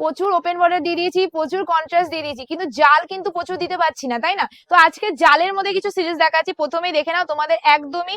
প্রচুর open border দিয়ে দিয়েছি, প্রচুর কন্ট্রাস্ট দিয়ে দিয়েছি, কিন্তু জাল কিন্তু প্রচুর দিতে পারছি না, তাই না? তো আজকে জালের মধ্যে কিছু সিরিজ দেখাচ্ছি, প্রথমেই দেখে নাও তোমাদের একদমই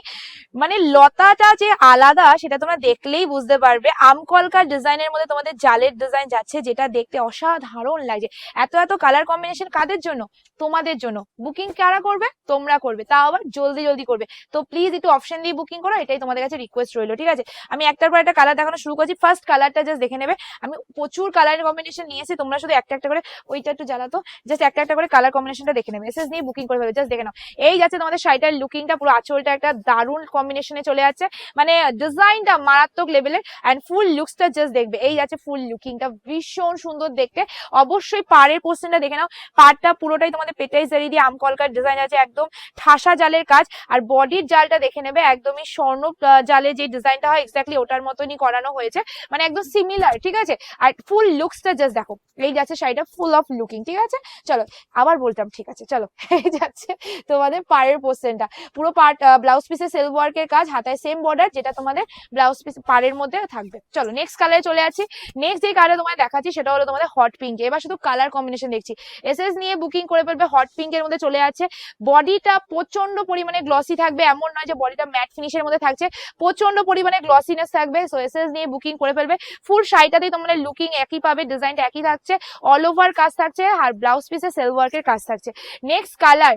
মানে লতাটা যে আলাদা সেটা তোমরা দেখলেই বুঝতে পারবে। আমকলকার ডিজাইনের মধ্যে তোমাদের জালের ডিজাইন যাচ্ছে, যেটা দেখতে অসাধারণ লাগছে। এত এত কালার কম্বিনেশন কাদের জন্য? তোমাদের জন্য। বুকিং কারা করবে? তোমরা করবে। তাও আবার জলদি জলদি করবে। তো প্লিজ একটু অপশন দিয়ে বুকিং করো, এটাই তোমাদের কাছে রিকোয়েস্ট রইল, ঠিক আছে? আমি একটার পর একটা কালার দেখানো শুরু করছি। ফার্স্ট কালারটা জাস্ট দেখে নেবে। আমি প্রচুর কালারের কম্বিনেশন নিয়েছি, তোমরা শুধু একটা একটা করে ওইটা একটু জ্বালাতো জাস্ট একটা একটা করে কালার কম্বিনেশনটা দেখে নেবে। এসএস নিয়ে বুকিং করে ফেলবে জাস্ট দেখে নাও। এই যাচ্ছে তোমাদের শাড়িটার লুকিংটা পুরো আঁচলটা একটা দারুণ কম্বিনেশনে চলে যাচ্ছে। মানে ডিজাইনটা মারাত্মক লেভেলের অ্যান্ড ফুল লুকসটা জাস্ট দেখবে। এই যাচ্ছে ফুল লুকিংটা ভীষণ সুন্দর দেখতে। অবশ্যই পাড়ের পোর্শনটা দেখে নাও। পাড়টা পুরোটাই তোমাদের পেটাই জারি দিয়ে আমকলকার ডিজাইন আছে, একদম ঠাসা জালের কাজ। আর বডির জালটা দেখে নেবে, একদমই স্বর্ণ জালে যে ডিজাইনটা হয় এক্স্যাক্টলি ওটার মতনই করানো হয়েছে। মানে একদম সিমিলার ঠিক আছে? আর ফুল লুকসটা জাস্ট দেখো, এই যাচ্ছে শাড়িটা ফুল অফ লুকিং ঠিক আছে? চলো, আবার বলতাম, ঠিক আছে, চলো, এই যাচ্ছে তোমাদের পাড়ের পোর্শনটা পুরো পার্ট ব্লাউজ পিসে সেলফ ওয়ার্কের কাজ, হাতায় সেম বর্ডার যেটা তোমাদের ব্লাউজ পিস পাড়ের মধ্যে থাকবে। চলো নেক্সট কালারে চলে যাচ্ছি। নেক্সট যে কালার তোমায় দেখাচ্ছি, সেটা হলো তোমাদের হট পিঙ্ক এবার শুধু কালার কম্বিনেশন দেখছি। এসএস নিয়ে বুকিং করে ফেলবে হট পিঙ্ক এর মধ্যে চলে যাচ্ছে। বডিটা প্রচণ্ড পরিমাণে গ্লসি থাকবে, এমন নয় যে বডিটা ম্যাট ফিনিশের মধ্যে থাকছে। প্রচণ্ড পরিমাণে গ্লসিনেস থাকবে। সো এসএস নিয়ে বুকিং করে ফেলবে। ফুল শাড়িটাতেই তোমাদের লুকিং একই পাবে ডিজাইনটা একই থাকছে অল ওভার কাজ থাকছে আর ব্লাউজ পিসে সেল ওয়ার্কের কাজ থাকছে। নেক্সট কালার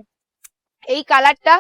এই কালারটা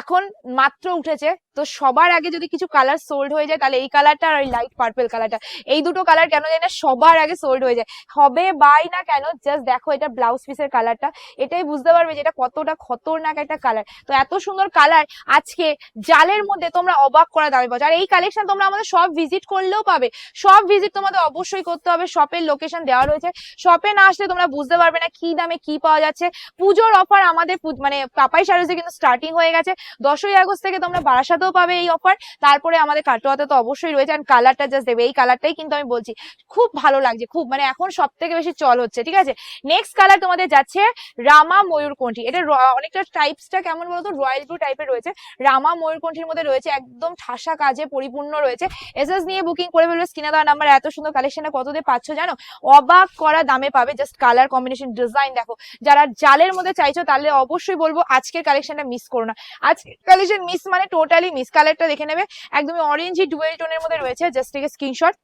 এখন মাত্র উঠেছে তো সবার আগে যদি কিছু কালার সোল্ড হয়ে যায়, তাহলে এই কালারটা আর লাইট পার্পল কালারটা এই দুটো কালার কেন জানি না সবার আগে সোল্ড হয়ে যায়। হবে বাই না কেন জাস্ট দেখো এটা ব্লাউজ পিসের কালারটা এটাই বুঝতে পারবে যে এটা কতটা খতরনাক একটা কালার তো এত সুন্দর কালার আজকে জালের মধ্যে তোমরা অবাক করা দামে পাচ্ছ। আর এই কালেকশন তোমরা আমাদের সব ভিজিট করলেও পাবে। সব ভিজিট তোমাদের অবশ্যই করতে হবে। শপের লোকেশন দেওয়া রয়েছে। শপে না আসলে তোমরা বুঝতে পারবে না কি দামে কি পাওয়া যাচ্ছে। পুজোর অফার আমাদের মানে পাপাই সারসে কিন্তু স্টার্টিং হয়ে গেছে। দশই আগস্ট থেকে তোমরা বারাসাতেও পাবে এই অফার তারপরে আমাদের কাটোয়াতে তো অবশ্যই রয়েছে আর কালারটা জাস্ট দেবে। এই কালারটাই কিন্তু আমি বলছি, খুব ভালো লাগছে, খুব মানে এখন সব থেকে বেশি চল হচ্ছে, ঠিক আছে? নেক্সট কালার তোমাদের যাচ্ছে রামা ময়ূরকণ্ঠী। এটা অনেকটা টাইপসটা কেমন বলতো? রয়্যাল ব্লু টাইপের রয়েছে। রামা ময়ূরকণ্ঠীর মধ্যে রয়েছে, একদম ঠাসা কাজে পরিপূর্ণ রয়েছে। এসএস নিয়ে বুকিং করে ফেলবে স্ক্রিনে দেওয়া নাম্বার এত সুন্দর কালেকশনটা কত দিয়ে পাচ্ছ জানো? অবাক করা দামে পাবে জাস্ট কালার কম্বিনেশন ডিজাইন দেখো। যারা জালের মধ্যে চাইছো, তাহলে অবশ্যই বলব, আজকের কালেকশনটা মিস করো না। আজকের কালেকশন মিস মানে টোটালি মিস কালারটা দেখে নেবে। একদমই অরেঞ্জই ডুয়েল টোনের মধ্যে রয়েছে। জাস্ট থেকে স্ক্রিনশট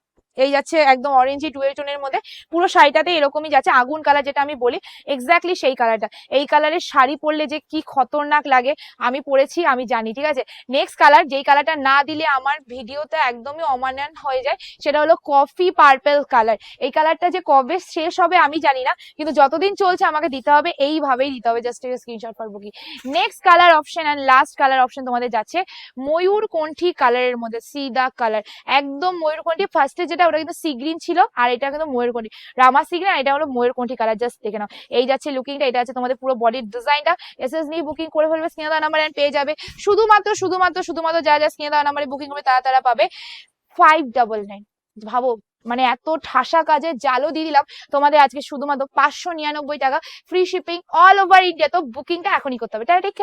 এই যাচ্ছে একদম অরেঞ্জি ডুয়েল টোনের মধ্যে। পুরো শাড়িটাতে এরকমই যাচ্ছে। আগুন কালার যেটা আমি বলি এক্স্যাক্টলি সেই কালারটা এই কালারের শাড়ি পরলে যে কি খতরনাক লাগে, আমি পরেছি, আমি জানি, ঠিক আছে? নেক্সট কালার যেই কালারটা না দিলে আমার ভিডিওতে একদমই অমান্যান হয়ে যায়, সেটা হলো কফি পার্পেল কালার এই কালারটা যে কবে শেষ হবে আমি জানি না, কিন্তু যতদিন চলছে আমাকে দিতে হবে, এইভাবেই দিতে হবে। জাস্ট স্ক্রিনশট পারব কি next colour option and last colour option তোমাদের যাচ্ছে ময়ূর কণ্ঠী কালারের মধ্যে সিদা কালার একদম ময়ূর কণ্ঠী ফার্স্টে যেটা ওটা কিন্তু সি গ্রিন ছিল, আর এটা কিন্তু ময়ূর কণ্ঠী রামা সি গ্রিন আর এটা হলো ময়ূর কণ্ঠী কালার জাস্ট দেখে নাও। এই যাচ্ছে লুকিংটা এটা আছে তোমাদের পুরো বডির ডিজাইনটা এসএস নিয়ে বুকিং করে ফেলবে স্ক্রিনে দেওয়া নাম্বার পেয়ে যাবে। শুধুমাত্র শুধুমাত্র শুধুমাত্র যা যা স্ক্রিনে দেওয়া নাম্বারে বুকিং করবে তারা তারা পাবে ফাইভ ডাবল নাইন ভাবো মানে এত ঠাসা কাজে জালও দিয়ে দিলাম। তোমাদের আজকে শুধুমাত্র পাঁচশো নিরানব্বই টাকা free shipping all over India তো বুকিংটা এখনই করতে হবে। তাই ঠিক